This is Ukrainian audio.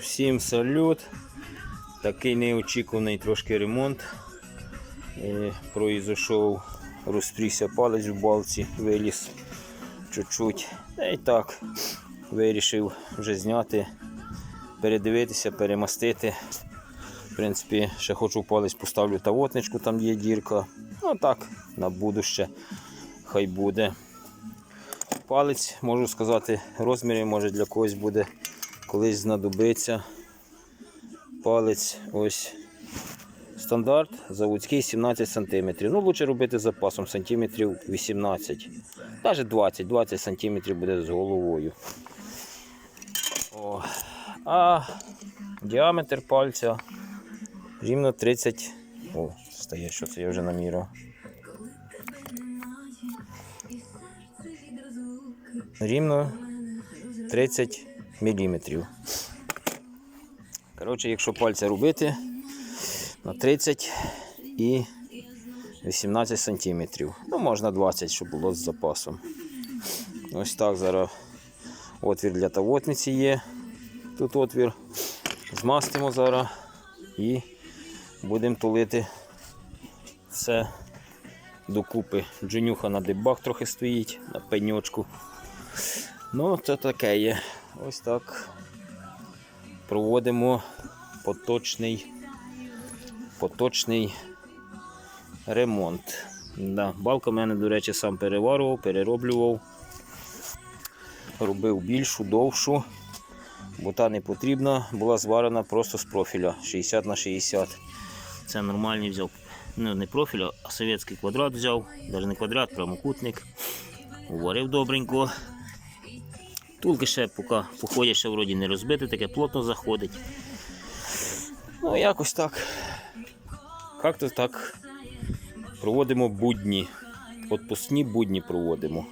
Всім салют. Такий неочікуваний трошки ремонт. Е, Произошов, розтрісся палець в балці, виліз чуть-чуть. Та так вирішив вже зняти, передивитися, перемастити. В принципі, ще хочу палець поставлю тавотничку, там є дірка. Ну так, на будуще хай буде. Палець, можу сказати, розміри може для когось буде колись знадобиться. Палець ось стандарт, заводський 17 см. Ну, лучше робити з запасом сантиметрів 18. Навіть 20, 20 см буде з головою. О. А діаметр пальця рівно 30. О, стає, що це я вже наміряв. Рівно 30 мм. Коротше, якщо пальця робити на 30 і 18 см. Ну, можна 20, щоб було з запасом. Ось так зараз отвір для тавотниці є. Тут отвір. Змастимо зараз і будемо тулити все докупи. Джунюха на дебах трохи стоїть, на пеньочку. Ну, це таке є. Ось так проводимо поточний, поточний ремонт. Да. Балка в мене, до речі, сам переварував, перероблював. Робив більшу, довшу, бо та не потрібна, була зварена просто з профіля 60 на 60. Це нормальний взяв. Ну, не профіля, а совєтський квадрат взяв, навіть не квадрат, прямокутник. Уварив добренько. Тулки ще поки походять, ще вроді не розбите, таке плотно заходить. Ну, якось так. Як-то так проводимо будні. Отпускні будні проводимо.